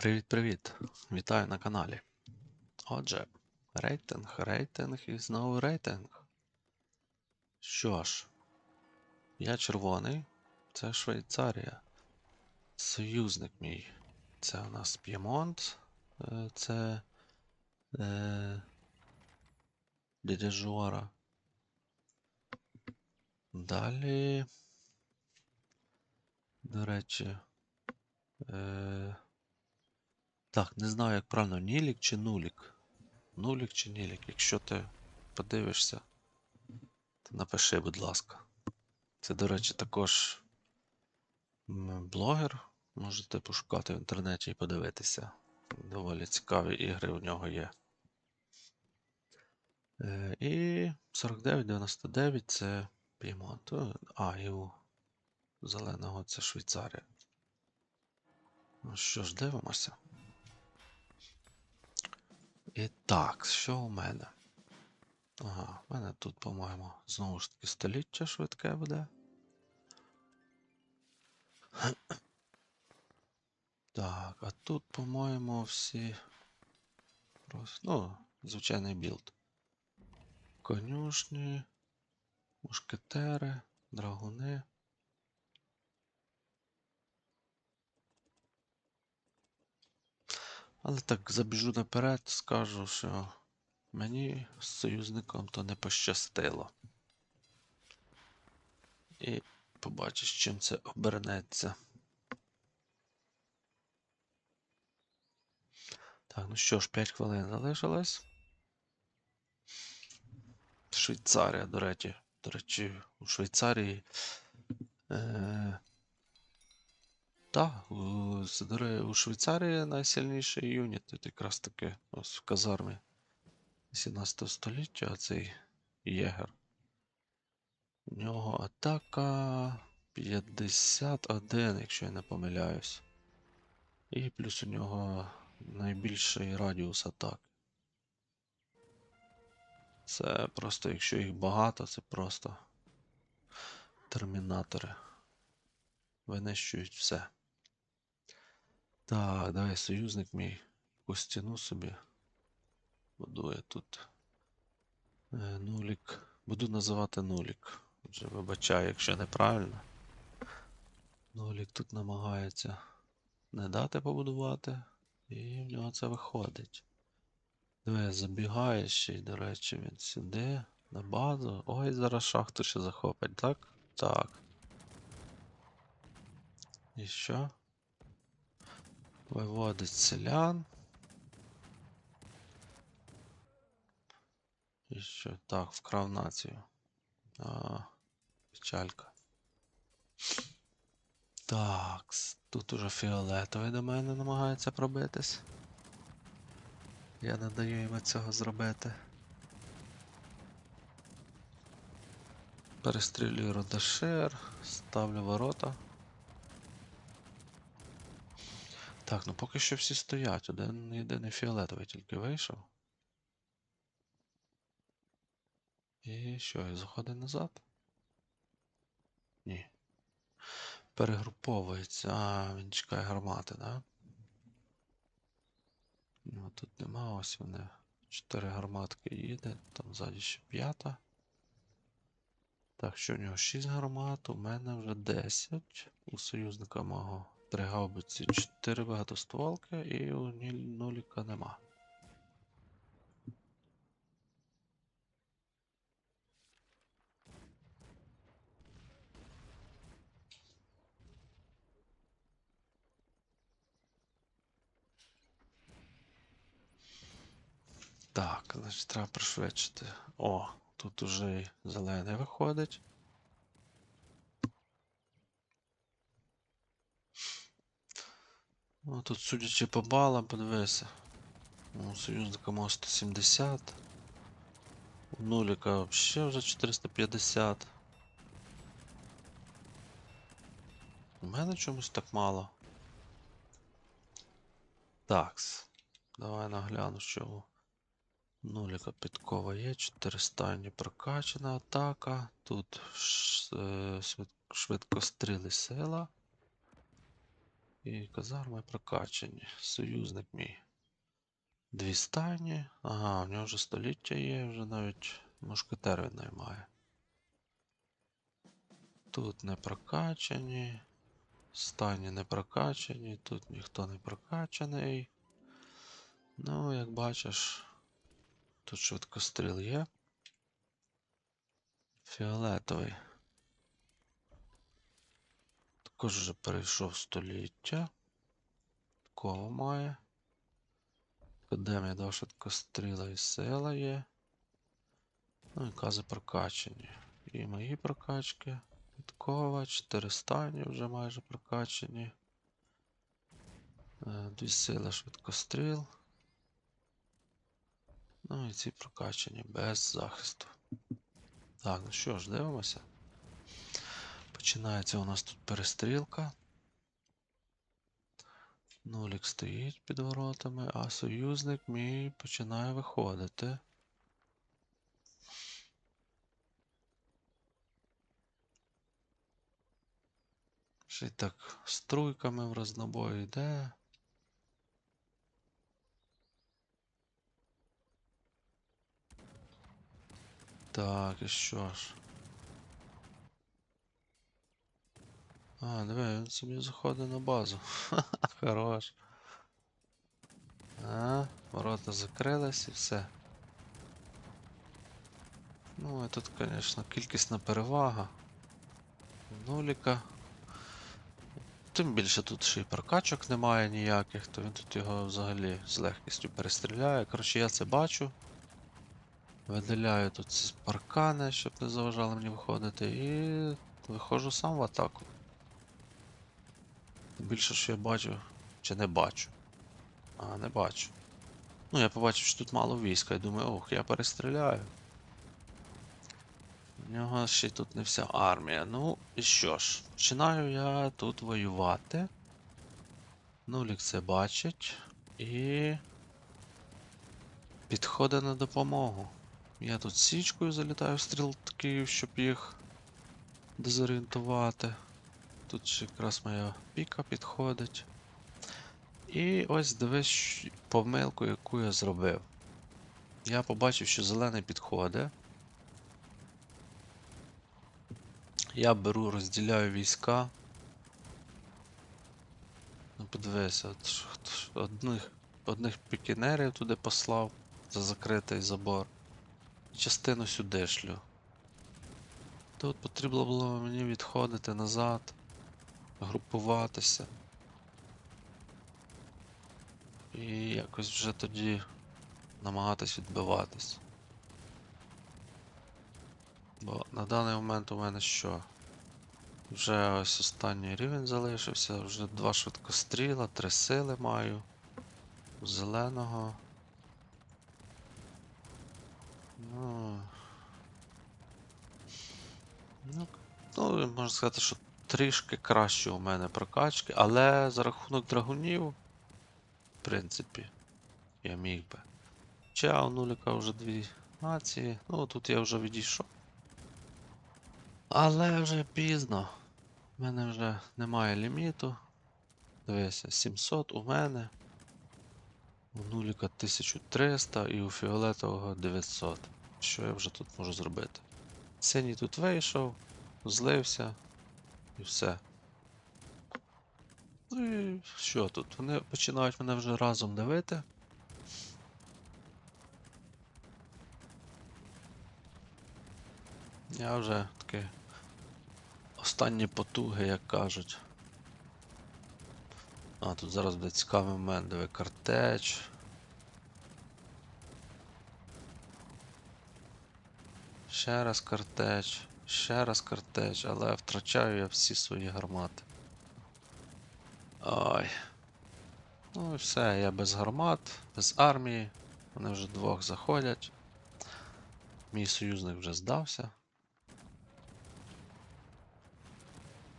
Привіт-привіт! Вітаю на каналі. Отже, рейтинг, рейтинг і знову рейтинг. Що ж, я червоний, це Швейцарія. Союзник мій. Це у нас П'ємонт, е, це е, дядя. Далі. До речі. Е, так, не знаю, як правильно, Нілік чи Нулік. Нулік чи Нілік. Якщо ти подивишся, то напиши, будь ласка. Це, до речі, також блогер. Можете пошукати в інтернеті і подивитися. Доволі цікаві ігри у нього є. Е, і 4999 це Пімонт. А, і у зеленого це Швейцарія. Ну що ж, дивимося. І так, що у мене? Ага, у мене тут, по-моєму, знову ж таки століття швидке буде. Так, а тут, по-моєму, всі. Ну, звичайний білд. Конюшні, мушкетери, драгуни. Але так, забіжу наперед, скажу, що мені з союзником то не пощастило. І побачиш, чим це обернеться. Так, ну що ж, 5 хвилин залишилось. Швейцарія, до речі. До речі, у Швейцарії. Е, так, у, Швейцарії найсильніший юніт, якраз таки ось в казармі 17 століття, а цей єгер. У нього атака 51, якщо я не помиляюсь. І плюс у нього найбільший радіус атак. Це просто, якщо їх багато, це просто термінатори. Винищують все. Так, давай союзник мій якусь стіну собі будує тут. Е, нулік. Буду називати нулік. Вже вибачаю, якщо неправильно. Нулік тут намагається не дати побудувати, і в нього це виходить. Диви, забігає ще й, до речі, він сюди, на базу. Ой, зараз шахту ще захопить, так? Так. І що? Виводить селян. І що? Так, вкрав націю. А, печалька. Так, тут уже фіолетовий до мене намагається пробитись. Я не даю йому цього зробити. Перестрілюю родашир, ставлю ворота. Так, ну поки що всі стоять. Один єдиний фіолетовий тільки вийшов. І що, і заходить назад? Ні. Перегруповується. А, він чекає гармати, да? Ну, тут нема, ось вони. Чотири гарматки їде, там ззаді ще п'ята. Так, що у нього 6 гармат, у мене вже 10. У союзника мого 3 гаубиці, 4 багатостволки і у нуліка нема. Так, значить треба пришвидшити. О, тут уже зелений виходить. Ну, тут, судячи по балам, подивися. У союзника мого 170. У нуліка взагалі вже 450. У мене чомусь так мало. Такс. Давай нагляну, що у нуліка підкова є. 400 прокачана атака. Тут е, швид- швидкостріли сила. І казарми прокачані. Союзник мій. Дві стайні. Ага, в нього вже століття є, вже навіть мушкетер він наймає. Тут не прокачані. Стайні не прокачані, тут ніхто не прокачаний. Ну, як бачиш, тут швидкостріл є. Фіолетовий. Також вже перейшов століття. Такого має. Академія дав швидкостріла і сила є. Ну і кази прокачані. І мої прокачки. Підкова, 4 стані вже майже прокачані. Е, Дві сили швидкостріл. Ну і ці прокачані без захисту. Так, ну що ж, дивимося. Починається у нас тут перестрілка. Нулік стоїть під воротами, а союзник мій починає виходити. Ще й так струйками в рознобой йде. Так, і що ж? А, диви, він собі заходить на базу. Хорош. А, ворота закрились і все. Ну, і тут, звісно, кількісна перевага. Нуліка. Тим більше тут ще й прокачок немає ніяких, то він тут його взагалі з легкістю перестріляє. Коротше, я це бачу. Видаляю тут паркани, щоб не заважали мені виходити, і виходжу сам в атаку. Більше, що я бачу, чи не бачу. А, не бачу. Ну, я побачив, що тут мало війська, і думаю, ох, я перестріляю. У нього ще тут не вся армія. Ну, і що ж, починаю я тут воювати. Нулік це бачить. І. Підходить на допомогу. Я тут січкою залітаю в стрілків, щоб їх дезорієнтувати. Тут якраз моя піка підходить. І ось дивись помилку, яку я зробив. Я побачив, що зелений підходить. Я беру, розділяю війська. Ну, подивися, от, ж- одних, одних пікінерів туди послав за закритий забор. І частину сюди шлю. Тут потрібно було мені відходити назад, групуватися. І якось вже тоді намагатись відбиватись. Бо на даний момент у мене що? Вже ось останній рівень залишився, вже два швидкостріла, три сили маю. Зеленого. Ну. Ну, ну, можна сказати, що трішки краще у мене прокачки, але за рахунок драгунів, в принципі, я міг би. Хоча у нуліка вже дві нації, ну тут я вже відійшов. Але вже пізно. У мене вже немає ліміту. Дивися, 700 у мене. У нуліка 1300 і у фіолетового 900. Що я вже тут можу зробити? Синій тут вийшов, злився і все. Ну і що тут? Вони починають мене вже разом давити. Я вже таки останні потуги, як кажуть. А, тут зараз буде цікавий момент, диви картеч. Ще раз картеч, ще раз картеч, але втрачаю я всі свої гармати. Ой. Ну і все, я без гармат, без армії. Вони вже двох заходять. Мій союзник вже здався.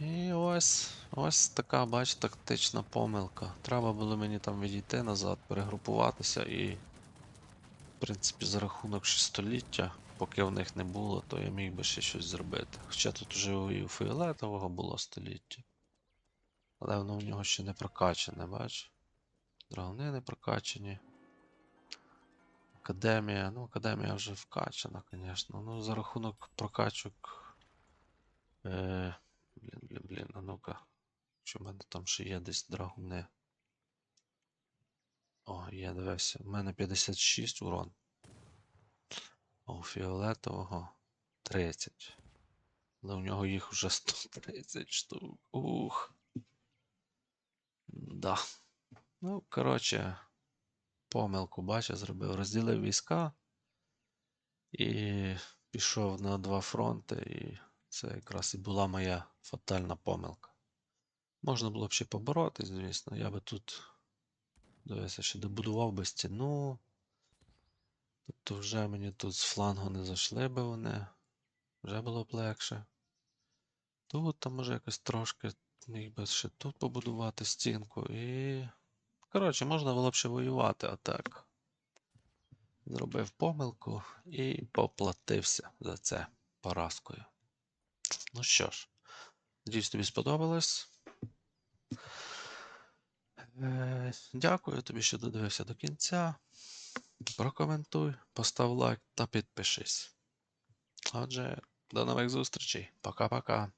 І ось, ось така, бач, тактична помилка. Треба було мені там відійти назад, перегрупуватися і, в принципі, за рахунок ще століття, поки в них не було, то я міг би ще щось зробити. Хоча тут вже і у фіолетового було століття. Але воно в нього ще не прокачане, бач? Драгуни не прокачані. Академія. Ну, академія вже вкачана, звісно. Ну, за рахунок прокачок. Е, блін, блін, блін, а ну-ка. Що в мене там ще є десь драгуни. О, є, дивися. У мене 56 урон. А у фіолетового 30. Але у нього їх вже 130 штук. Ух. Да. Ну, коротше, помилку, бачиш, зробив. Розділив війська і пішов на два фронти, і це якраз і була моя фатальна помилка. Можна було б ще поборотись, звісно. Я би тут, дивися, ще добудував би стіну. Тобто вже мені тут з флангу не зайшли би вони. Вже було б легше. Тут там може якось трошки міг би ще тут побудувати стінку і. Коротше, можна було б ще воювати, а так. Зробив помилку і поплатився за це поразкою. Ну що ж, надіюсь, тобі сподобалось. Е, Дякую тобі, що додивився до кінця. Прокоментуй, постав лайк та підпишись. Отже, до нових зустрічей. Пока-пока.